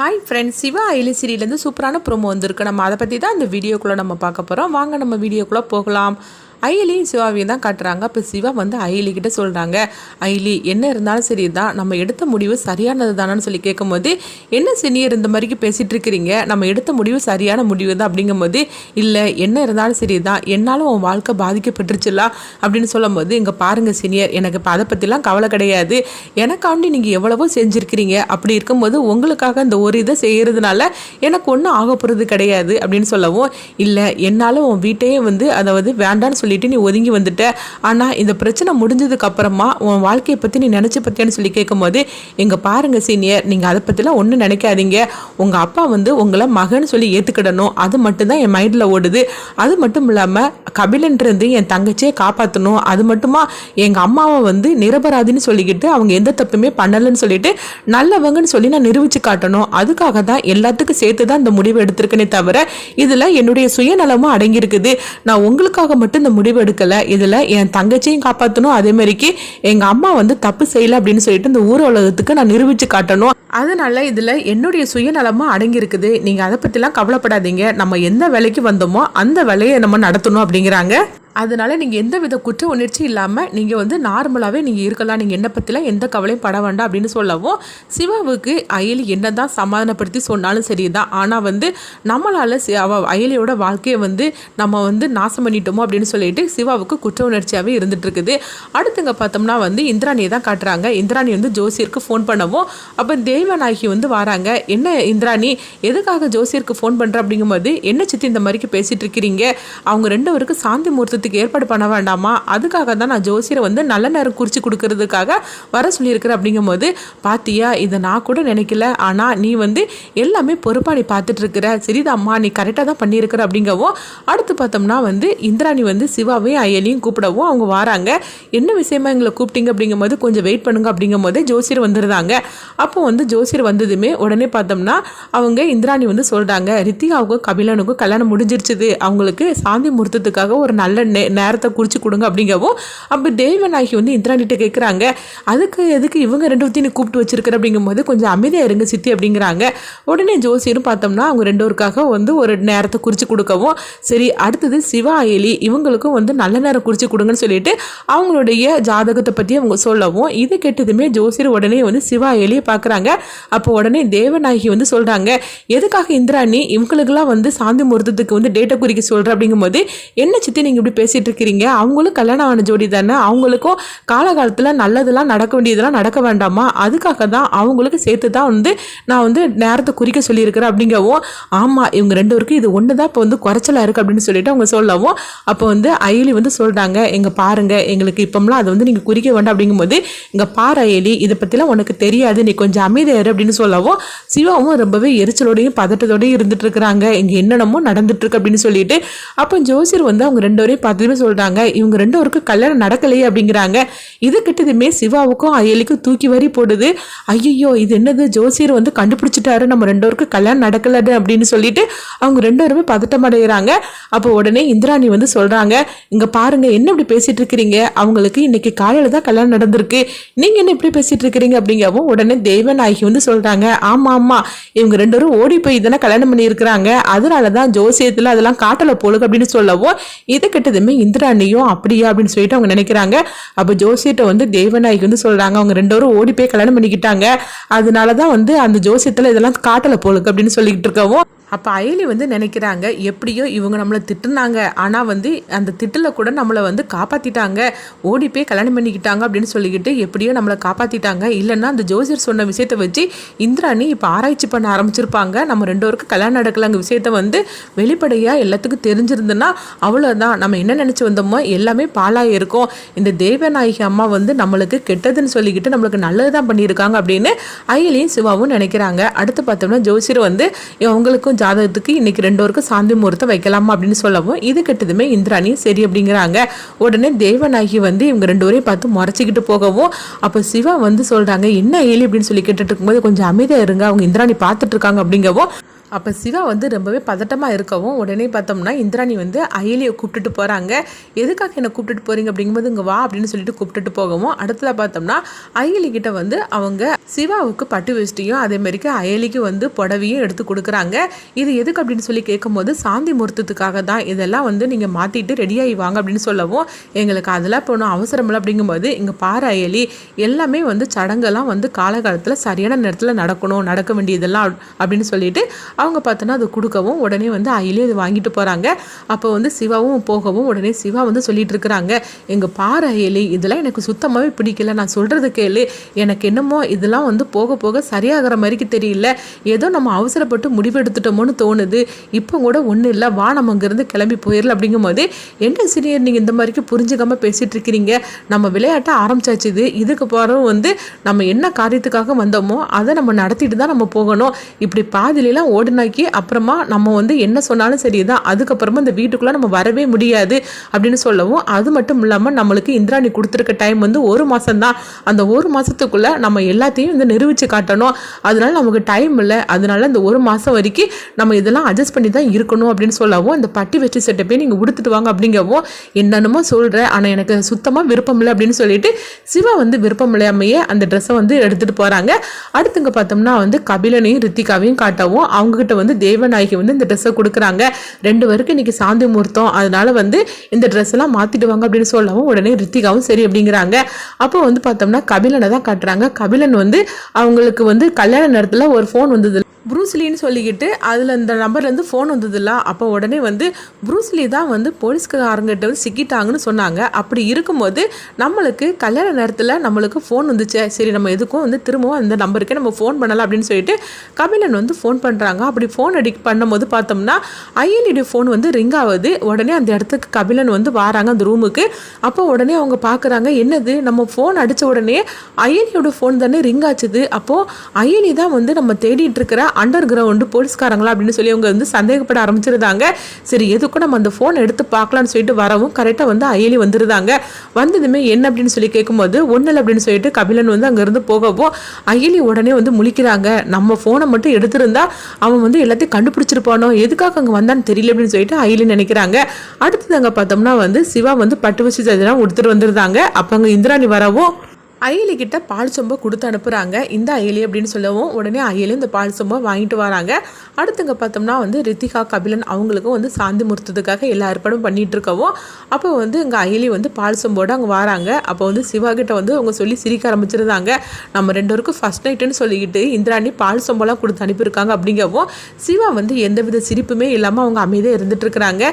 Hi friends Siva ஐலி சீரியலேருந்து சூப்பரான ப்ரோமோ வந்திருக்கு. நம்ம அதை பற்றி தான் இந்த வீடியோக்குள்ளே நம்ம பார்க்க போகிறோம் வாங்க நம்ம வீடியோக்குள்ளே போகலாம். அயலியும் சிவாவையும் தான் காட்டுறாங்க. அப்போ சிவா வந்து அயலி கிட்ட சொல்கிறாங்க அயலி என்ன இருந்தாலும் சரி தான் நம்ம எடுத்த முடிவு சரியானது தானான்னு சொல்லி கேட்கும்போது என்ன சீனியர் இந்த மாதிரிக்கு பேசிகிட்டு இருக்கிறீங்க? நம்ம எடுத்த முடிவு சரியான முடிவு தான். அப்படிங்கும்போது இல்லை என்ன இருந்தாலும் சரி தான் என்னாலும் உன் வாழ்க்கை பாதிக்கப்பட்டுருச்சுல? அப்படின்னு சொல்லும்போது இங்கே பாருங்கள் சீனியர் எனக்கு இப்போ அதை பற்றிலாம் கவலை கிடையாது. எனக்காண்டி நீங்கள் எவ்வளவோ செஞ்சுருக்கிறீங்க. அப்படி இருக்கும்போது உங்களுக்காக இந்த ஒரு இதை செய்கிறதுனால எனக்கு ஒன்றும் ஆக போகிறது கிடையாது. அப்படின்னு சொல்லவும் இல்லை என்னால் உன் வீட்டையே வந்து அதாவது வேண்டான்னு சொல்லிட்டு நீ ஒதுங்கி வந்துட்ட. ஆனால் இந்த பிரச்சனை முடிஞ்சதுக்கு அப்புறமா உன் வாழ்க்கையை பற்றி நீ நினச்சி பற்றியான்னு சொல்லி கேட்கும்போது இங்கே பாருங்க சீனியர் நீங்கள் அதை பற்றிலாம் ஒன்றும் நினைக்காதீங்க. உங்கள் அப்பா வந்து உங்களை மகன் சொல்லி ஏற்றுக்கிடணும் அது மட்டும்தான் என் மைண்டில் ஓடுது. அது மட்டும் இல்லாமல் கபிலன்றது என் தங்கச்சியை காப்பாற்றணும் அது மட்டுமா எங்கள் அம்மாவை வந்து நிரபராதின்னு சொல்லிக்கிட்டு அவங்க எந்த தப்புமே பண்ணலைன்னு சொல்லிட்டு நல்லவங்கன்னு சொல்லி நான் நிரூபிச்சு காட்டணும். அதுக்காக தான் எல்லாத்துக்கும் சேர்த்து தான் இந்த முடிவு எடுத்திருக்கேனே தவிர இதில் என்னுடைய சுயநலமும் அடங்கியிருக்குது. நான் உங்களுக்காக மட்டும் இந்த முடிவு எடுக்கலை இதில் என் தங்கச்சியும் காப்பாற்றணும் அதேமாரிக்கு எங்கள் அம்மா வந்து தப்பு செய்யலை அப்படின்னு சொல்லிட்டு இந்த ஊர் உலகத்துக்கு நான் நிரூபித்து காட்டணும். அதனால் இதில் என்னுடைய சுயநலமும் அடங்கியிருக்குது. நீங்கள் அதை பற்றிலாம் கவலைப்படாதீங்க. நம்ம எந்த வேலைக்கு வந்தோமோ அந்த வேலையை நம்ம நடத்தணும் அப்படிங்கிறாங்க. அதனால நீங்கள் எந்த வித குற்ற உணர்ச்சி இல்லாமல் நீங்கள் வந்து நார்மலாகவே நீங்கள் இருக்கலாம். நீங்கள் என்னை பற்றிலாம் எந்த கவலையும் பட வேண்டாம் அப்படின்னு சொல்லவும் சிவாவுக்கு அயலி என்ன தான் சமாதானப்படுத்தி சொன்னாலும் சரி தான் ஆனால் வந்து நம்மளால் சி அவ அயலியோட வாழ்க்கையை வந்து நம்ம வந்து நாசம் பண்ணிட்டோமோ அப்படின்னு சொல்லிட்டு சிவாவுக்கு குற்ற உணர்ச்சியாகவே இருந்துகிட்ருக்குது அடுத்துங்க பார்த்தோம்னா வந்து இந்திராணியை தான் காட்டுறாங்க. இந்திராணி வந்து ஜோசியருக்கு ஃபோன் பண்ணவும் அப்போ தேவநாயகி வந்து வராங்க. என்ன இந்திராணி எதுக்காக ஜோசியருக்கு ஃபோன் பண்ணுற அப்படிங்கும்போது என்ன சித்தி இந்த மாதிரிக்கு பேசிகிட்டு இருக்கிறீங்க அவங்க ரெண்டு பேருக்கு சாந்தி முகூர்த்தத்துக்கு ஏற்பாடு பண்ண வேண்டாமா? அதுக்காக தான் நான் ஜோசியரை வந்து நல்ல நேரம் குறித்து கொடுக்கறதுக்காக வர சொல்லியிருக்கிறேன் அப்படிங்கும்போது பாத்தியா இதை நான் கூட நினைக்கல. ஆனால் நீ வந்து எல்லாமே பொறுப்பாக நீ பார்த்துட்டு இருக்கிற சரிதாம்மா நீ கரெக்டாக தான் பண்ணியிருக்கிற அப்படிங்கவும் அடுத்து பார்த்தோம்னா வந்து இந்திராணி வந்து சிவாவையும் அயலியும் கூப்பிடவும் அவங்க வராங்க. என்ன விஷயமா எங்களை கூப்பிட்டீங்க? அப்படிங்கும்போது கொஞ்சம் வெயிட் பண்ணுங்க அப்படிங்கும்போது ஜோசியர் வந்துருந்தாங்க அப்போ வந்து ஜோசியர் வந்ததுமே உடனே பார்த்தோம்னா அவங்க இந்திராணி வந்து சொல்கிறாங்க ரித்திகாவுக்கும் கபிலனுக்கும் கல்யாணம் முடிஞ்சிருச்சுது. அவங்களுக்கு சாந்தி முகூர்த்தத்துக்காக ஒரு நல்ல நே நேரத்தை குறித்து கொடுங்க அப்படிங்கவும் அப்போ தெய்வநாயகி வந்து இந்திராணிகிட்ட கேட்குறாங்க அதுக்கு எதுக்கு இவங்க ரெண்டு பேர்த்தையும் கூப்பிட்டு வச்சிருக்கிற அப்படிங்கும்போது கொஞ்சம் அமைதியாக இருங்க சித்தி அப்படிங்கிறாங்க. உடனே ஜோசியரும் பார்த்தோம்னா அவங்க ரெண்டோருக்காக வந்து ஒரு நேரத்தை குறித்து கொடுக்கவும் சரி அடுத்தது சிவா அயலி இவங்களுக்கும் வந்து நல்ல நேரம் குறித்து கொடுங்கன்னு சொல்லிட்டு அவங்களுடைய ஜாதகத்தை பற்றி அவங்க சொல்லவும் இது கேட்டதுமே ஜோசியர் உடனே வந்து சிவா அயலியை பார்க்குறாங்க அப்போ உடனே தேவநாயகி வந்து சொல்கிறாங்க எதுக்காக இந்திராணி இவங்களுக்கெல்லாம் வந்து சாந்தி முகூர்த்தத்துக்கு வந்து டேட்டை குறிக்க சொல்கிற அப்படிங்கும்போது என்ன சித்தி நீங்கள் இப்படி பேசிகிட்டு இருக்கிறீங்க அவங்களும் கல்யாணம் ஆன ஜோடி தானே. அவங்களுக்கும் காலகாலத்தில் நல்லதெல்லாம் நடக்க வேண்டியதெல்லாம் நடக்க வேண்டாமா? அதுக்காக தான் அவங்களுக்கு சேர்த்து தான் வந்து நான் வந்து நேரத்தை குறிக்க சொல்லியிருக்கிறேன் அப்படிங்கவும் ஆமாம் இவங்க ரெண்டு பேருக்கும் இது ஒன்று தான் இப்போ வந்து குறைச்சலாக இருக்குது அப்படின்னு சொல்லிட்டு அவங்க சொல்லவும் அப்போ வந்து அயலி வந்து சொல்கிறாங்க எங்கள் பாருங்கள் எங்களுக்கு இப்போம்லாம் அதை வந்து நீங்கள் குறிக்க வேண்டாம். அப்படிங்கும்போது இங்கே பாரு அயலி இதை பற்றிலாம் உனக்கு தெரியாது நீ கொஞ்சம் அமைதியாரு அப்படின்னு சொல்லவும் சிவாவும் ரொம்பவே எரிச்சலோடையும் பதட்டத்தோடையும் இருந்துட்டு இருக்கிறாங்க. இங்கே என்னென்னமோ நடந்துட்டு இருக்கு அப்படின்னு சொல்லிட்டு அப்போ ஜோசியர் வந்து அவங்க ரெண்டு வரையும் பார்த்ததுமே சொல்கிறாங்க இவங்க ரெண்டு பேருக்கும் கல்யாணம் நடக்கலையே அப்படிங்கிறாங்க. இது கிட்டதுமே சிவாவுக்கும் அயலிக்கும் தூக்கி வரி போடுது. ஐயோ இது என்னது? ஜோசியர் வந்து கண்டுபிடிச்சிட்டாரு. நம்ம ரெண்டு பேருக்கும் கல்யாணம் நடக்கலது அப்படின்னு சொல்லிட்டு அவங்க ரெண்டு பேருமே பதட்டம் அடைகிறாங்க அப்போ உடனே இந்திராணி வந்து சொல்கிறாங்க இங்கே பாருங்க என்ன இப்படி பேசிட்டு இருக்கிறீங்க? அவங்களுக்கு இன்னைக்கு காலையில் தான் கல்யாணம் நடந்திருக்கு. நீங்கள் என்ன இப்படி பேசிட்டு இருக்கிறீங்க? அப்படிங்கவும் உடனே தேவநாயகி வந்து சொல்கிறாங்க ஆமாம் ஆமாம் இவங்க ரெண்டு பேரும் ஓடி போய் தானே கல்யாணம் பண்ணியிருக்கிறாங்க. அதனால தான் ஜோசியத்தில் அதெல்லாம் காட்டலை போலுக்கு அப்படின்னு சொல்லவும் இது கிட்டதுமே இந்திராணியும் அப்படியா அப்படின்னு சொல்லிட்டு அவங்க நினைக்கிறாங்க. அப்போ ஜோசியத்தை வந்து தேவநாயகி வந்து சொல்கிறாங்க அவங்க ரெண்டு பேரும் ஓடி போய் கல்யாணம் பண்ணிக்கிட்டாங்க. அதனால தான் வந்து அந்த ஜோசியத்தில் இதெல்லாம் காட்டலை போலுக்கு அப்படின்னு சொல்லிக்கிட்டு இருக்கவும் அப்போ அயலி வந்து நினைக்கிறாங்க எப்படியோ இவங்க நம்மளை திட்டுனாங்க. ஆனால் வந்து அந்த திட்டில் கூட நம்மளை வந்து காப்பாற்றிட்டாங்க ஓடி போய் கல்யாணம் பண்ணிக்கிட்டாங்க அப்படின்னு சொல்லிக்கிட்டு எப்படியோ நம்மளை காப்பாற்றிட்டாங்க இல்லைன்னா அந்த ஜோசியர் சொன்ன விஷயத்தை வச்சு இந்திராணி இப்போ ஆராய்ச்சி பண்ண ஆரம்பிச்சிருப்பாங்க. நம்ம ரெண்டு கல்யாணம் நடக்கலாங்க விஷயத்த வந்து வெளிப்படையாக எல்லாத்துக்கும் தெரிஞ்சிருந்துன்னா அவ்வளோதான் நம்ம என்ன நினச்சி வந்தோமோ எல்லாமே பாலாக இருக்கும். இந்த தேவநாயகி அம்மா வந்து நம்மளுக்கு கெட்டதுன்னு சொல்லிக்கிட்டு நம்மளுக்கு நல்லது தான் பண்ணியிருக்காங்க அப்படின்னு அயலியும் சிவாவும் நினைக்கிறாங்க. அடுத்து பார்த்தோம்னா ஜோசியர் வந்து அவங்களுக்கும் ஜாதகத்துக்கு இன்னைக்கு ரெண்டு பேருக்கும் சாந்தி முகூர்த்தம் வைக்கலாமா அப்படின்னு சொல்லவும் இது கெட்டதுமே இந்திராணி சரி அப்படிங்கிறாங்க. உடனே தேவநாயகி வந்து இவங்க ரெண்டு பேரையும் பார்த்து முறைச்சிக்கிட்டு போகவும் அப்போ சிவா வந்து சொல்கிறாங்க என்ன ஏலி? அப்படின்னு சொல்லி கேட்டுட்டு இருக்கும்போது கொஞ்சம் அமைதியாக இருங்க அவங்க இந்திராணி பார்த்துட்டு இருக்காங்க அப்படிங்கவும் அப்போ சிவா வந்து ரொம்பவே பதட்டமாக இருக்கவும் உடனே பார்த்தோம்னா இந்திராணி வந்து அயலியை கூப்பிட்டுட்டு போகிறாங்க எதுக்காக என்னை கூப்பிட்டுட்டு போகிறீங்க அப்படிங்கும்போது இங்கே வா அப்படின்னு சொல்லிட்டு கூப்பிட்டுட்டு போகவும் அடுத்ததாக பார்த்தோம்னா அயலி கிட்ட வந்து அவங்க சிவாவுக்கு பட்டு வேஷ்டியும் அதே மாதிரிக்கு அயலிக்கு வந்து புடவையும் எடுத்து கொடுக்குறாங்க. இது எதுக்கு அப்படின்னு சொல்லி கேட்கும்போது சாந்தி முகூர்த்தத்துக்காக தான் இதெல்லாம் வந்து நீங்கள் மாற்றிட்டு ரெடியாகி வாங்க அப்படின்னு சொல்லவும் எங்களுக்கு அதெல்லாம் இப்போ ஒன்றும் அவசரம் இல்லை அப்படிங்கும்போது இங்கே பாரு அயலி எல்லாமே வந்து சடங்கெல்லாம் வந்து காலகாலத்தில் சரியான நேரத்தில் நடக்கணும் நடக்க வேண்டியதெல்லாம் அப்படின்னு சொல்லிட்டு அவங்க பார்த்தோன்னா அது கொடுக்கவும் உடனே வந்து அயிலே இது வாங்கிட்டு போகிறாங்க அப்போ வந்து சிவாவும் போகவும் உடனே சிவா வந்து சொல்லிட்டு இருக்கிறாங்க. எங்கள் பாரு அயலி இதெல்லாம் எனக்கு சுத்தமாகவே பிடிக்கல. நான் சொல்கிறது கேளு. எனக்கு என்னமோ இதெல்லாம் வந்து போக போக சரியாகிற மாதிரிக்கு தெரியல. ஏதோ நம்ம அவசரப்பட்டு முடிவெடுத்துட்டோமோன்னு தோணுது. இப்போ கூட ஒன்றும் இல்லை. வா நம்ம அங்கேருந்து கிளம்பி போயிடல அப்படிங்கும்போது என்ன சீனியர் நீங்கள் இந்த மாதிரிக்கு புரிஞ்சுக்காம பேசிகிட்டு இருக்கிறீங்க? நம்ம விளையாட்ட ஆரம்பிச்சாச்சுது இதுக்கு பிறகு வந்து நம்ம என்ன காரியத்துக்காக வந்தோமோ அதை நம்ம நடத்திட்டு தான் நம்ம போகணும். இப்படி பாதிலெலாம் ஓடி ஓடினாக்கி அப்புறமா நம்ம வந்து என்ன சொன்னாலும் சரிதான். அதுக்கப்புறமா இந்த வீட்டுக்குள்ளே நம்ம வரவே முடியாது அப்படின்னு சொல்லவும் அது மட்டும் இல்லாமல் நம்மளுக்கு இந்திராணி கொடுத்துருக்க டைம் வந்து ஒரு மாதம்தான் அந்த ஒரு மாதத்துக்குள்ளே நம்ம எல்லாத்தையும் வந்து நிரூபித்து காட்டணும். அதனால நமக்கு டைம் இல்லை. அதனால அந்த ஒரு மாதம் வரைக்கும் நம்ம இதெல்லாம் அட்ஜஸ்ட் பண்ணி தான் இருக்கணும் அப்படின்னு சொல்லவும் அந்த பட்டி வச்சு போய் நீங்கள் உடுத்துட்டு வாங்க அப்படிங்கவும் என்னென்னமோ சொல்கிறேன் ஆனால் எனக்கு சுத்தமாக விருப்பம் இல்லை அப்படின்னு சொல்லிட்டு சிவா வந்து விருப்பம் இல்லாமையே அந்த ட்ரெஸ்ஸை வந்து எடுத்துகிட்டு போகிறாங்க அடுத்துங்க பார்த்தோம்னா வந்து கபிலனையும் ரித்திகாவையும் காட்டவும் அவங்ககிட்ட வந்து தேவநாயகி வந்து இந்த ட்ரெஸ்ஸை கொடுக்குறாங்க. ரெண்டு பேருக்கு இன்னைக்கு சாந்தி முகூர்த்தம். அதனால வந்து இந்த ட்ரெஸ்ஸெல்லாம் மாற்றிடுவாங்க அப்படின்னு சொல்லவும் உடனே ரித்திகாவும் சரி அப்படிங்கிறாங்க. அப்போ வந்து பார்த்தோம்னா கபிலனை தான் காட்டுறாங்க. கபிலன் வந்து அவங்களுக்கு வந்து கல்யாண நேரத்தில் ஒரு ஃபோன் வந்தது ப்ரூஸ்லின்னு சொல்லிக்கிட்டு அதில் இந்த நம்பர்லேருந்து ஃபோன் வந்ததில்ல. அப்போ உடனே வந்து ப்ரூஸ்லி தான் வந்து போலீஸ்காரங்கிட்ட வந்து சிக்கிட்டாங்கன்னு சொன்னாங்க. அப்படி இருக்கும்போது நம்மளுக்கு கல்யாண நேரத்தில் நம்மளுக்கு ஃபோன் வந்துச்சு. சரி நம்ம எதுக்கும் வந்து திரும்பவும் அந்த நம்பருக்கே நம்ம ஃபோன் பண்ணலாம் அப்படின்னு சொல்லிட்டு கபிலன் வந்து ஃபோன் பண்ணுறாங்க அப்படி ஃபோன் அடி பண்ணும்போது பார்த்தோம்னா ஐஎல்இடி ஃபோன் வந்து ரிங் ஆகுது. உடனே அந்த இடத்துக்கு கபிலன் வந்து வராங்க அந்த ரூமுக்கு அப்போ உடனே அவங்க பார்க்குறாங்க என்னது? நம்ம ஃபோன் அடித்த உடனே ஐஎல்இயோட ஃபோன் தானே ரிங் ஆச்சுது. அப்போது ஐஎல்இ தான் வந்து நம்ம தேடிட்டு இருக்கிற அண்டர் கிரவுண்டு போலீஸ்காரங்களா அப்படின்னு சொல்லி அவங்க வந்து சந்தேகப்பட ஆரம்பிச்சிருந்தாங்க. சரி எதுக்கும் நம்ம அந்த ஃபோன் எடுத்து பார்க்கலான்னு சொல்லிட்டு வரவும் கரெக்டாக வந்து அயலி வந்துருந்தாங்க. வந்ததுமே என்ன அப்படின்னு சொல்லி கேட்கும்போது ஒன்றில் அப்படின்னு சொல்லிட்டு கபிலன் வந்து அங்கேருந்து போகவும் அயலி உடனே வந்து முழிக்கிறாங்க. நம்ம ஃபோனை மட்டும் எடுத்திருந்தா அவன் வந்து எல்லாத்தையும் கண்டுபிடிச்சிருப்பானோ? எதுக்காக அங்கே வந்தான்னு தெரியல அப்படின்னு சொல்லிட்டு அயலி நினைக்கிறாங்க. அடுத்தது அங்கே பார்த்தோம்னா வந்து சிவா வந்து பட்டு வச்சு இதெல்லாம் கொடுத்துட்டு வந்துருந்தாங்க. அப்போ அங்கே இந்திராணி வரவும் அயலி கிட்ட பால் சொம்பை கொடுத்து அனுப்புகிறாங்க இந்த அயலி அப்படின்னு சொல்லவும் உடனே அயலி இந்த பால் சொம்பை வாங்கிட்டு வராங்க. அடுத்துங்க பார்த்தோம்னா வந்து ரித்திகா கபிலன் அவங்களுக்கும் வந்து சாந்தி முறுத்ததுக்காக எல்லா ஏற்பாடும் பண்ணிகிட்டு இருக்கவும் அப்போ வந்து இங்கே அயலி வந்து பால் சொம்போடு அங்கே வராங்க. அப்போ வந்து சிவா கிட்ட வந்து அவங்க சொல்லி சிரிக்க ஆரம்பிச்சிருந்தாங்க. நம்ம ரெண்டு பேருக்கும் ஃபஸ்ட் நைட்டுன்னு சொல்லிக்கிட்டு இந்திராணி பால் சொம்பெல்லாம் கொடுத்து அனுப்பியிருக்காங்க அப்படிங்கவும் சிவா வந்து எந்தவித சிரிப்புமே இல்லாமல் அவங்க அமைதியாக இருந்துட்டு இருக்கிறாங்க.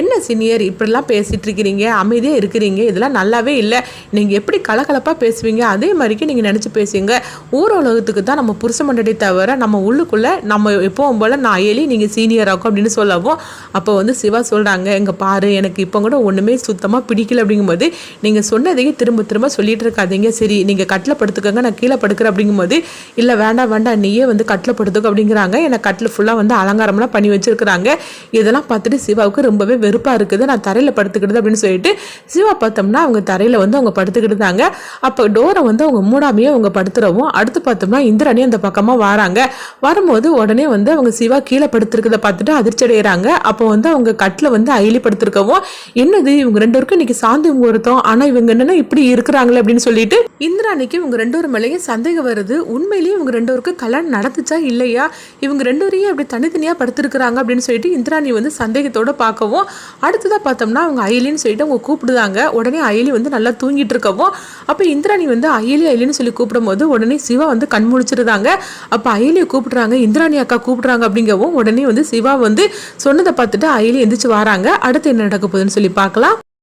என்ன சீனியர் இப்படிலாம் பேசிகிட்டு இருக்கிறீங்க? அமைதியாக இருக்கிறீங்க? இதெல்லாம் நல்லாவே இல்லை. நீங்கள் எப்படி கலகலப்பாக பேசுவீங்க? அதே மாதிரிக்கு நீங்கள் நினச்சி பேசுங்க. ஊர் உலகத்துக்கு தான் நம்ம புருஷ மண்டடி தவிர நம்ம உள்ளுக்குள்ளே நம்ம எப்போவும் போல் நான் ஏலி நீங்கள் சீனியர் ஆகும் அப்படின்னு சொல்லவும் அப்போ வந்து சிவா சொல்கிறாங்க எங்கள் பாரு எனக்கு இப்போ கூட ஒன்றுமே சுத்தமாக பிடிக்கல. அப்படிங்கும்போது நீங்கள் சொன்னதையே திரும்ப திரும்ப சொல்லிட்டு இருக்காதீங்க. சரி நீங்கள் கட்டில் படுத்துக்கோங்க நான் கீழே படுக்கிறேன் அப்படிங்கும்போது இல்லை வேண்டாம் வேண்டாம் நீயே வந்து கட்டில் படுத்துக்கோ அப்படிங்கிறாங்க. எனக்கு கட்டில் ஃபுல்லாக வந்து அலங்காரம்லாம் பண்ணி வச்சுருக்குறாங்க. இதெல்லாம் பார்த்துட்டு சிவாவுக்கு ரொம்பவே வெறுப்பாக இருக்குது. நான் தரையில் படுத்துக்கிடுது அப்படின்னு சொல்லிட்டு சிவா பார்த்தோம்னா அவங்க தரையில் வந்து அவங்க படுத்துக்கிட்டு இருந்தாங்க. அப்போ டோர் வந்து அவங்க மூடாமையே அவங்க படுத்துறவும் அடுத்து பார்த்தோம்னா இந்திராணி அந்த பக்கமாக வராங்க. வரும்போது உடனே வந்து அவங்க சிவா கீழே படுத்துருக்கதை பார்த்துட்டு அதிர்ச்சி அடைகிறாங்க அப்போ வந்து அவங்க கட்டில் வந்து அயலி படுத்திருக்கவும் என்னது இவங்க ரெண்டு பேருக்கும் இன்னைக்கு சாந்தி முகூர்த்தம் ஆனால் இவங்க என்னன்னா இப்படி இருக்கிறாங்களே அப்படின்னு சொல்லிட்டு இந்திராணிக்கு இவங்க ரெண்டு பேரும் மேலேயும் சந்தேகம் வருது. உண்மையிலேயே இவங்க ரெண்டு பேருக்கும் கல்யாணம் நடந்துச்சா இல்லையா? இவங்க ரெண்டு பேரையும் அப்படி தனித்தனியாக படுத்திருக்கிறாங்க அப்படின்னு சொல்லிட்டு இந்திராணி வந்து சந்தேகத்தோட பார்க்கவும் அடுத்ததாக பார்த்தோம்னா அவங்க அயலின்னு சொல்லிட்டு அவங்க கூப்பிடுதாங்க. உடனே அயலி வந்து நல்லா தூங்கிட்டு இருக்கவும் அப்போ இந்திராணி வந்து அயலி அயலின்னு சொல்லி கூப்பிடும்போது உடனே சிவா வந்து கண் முழிச்சிருந்தாங்க. அப்போ அயலியை கூப்பிடுறாங்க இந்திராணி அக்கா கூப்பிடுறாங்க அப்படிங்கவும் உடனே வந்து சிவா வந்து சொன்னதை பார்த்துட்டு அயலி எந்திரிச்சு வராங்க. அடுத்து என்ன நடக்க போகுதுன்னு சொல்லி பார்க்கலாம்.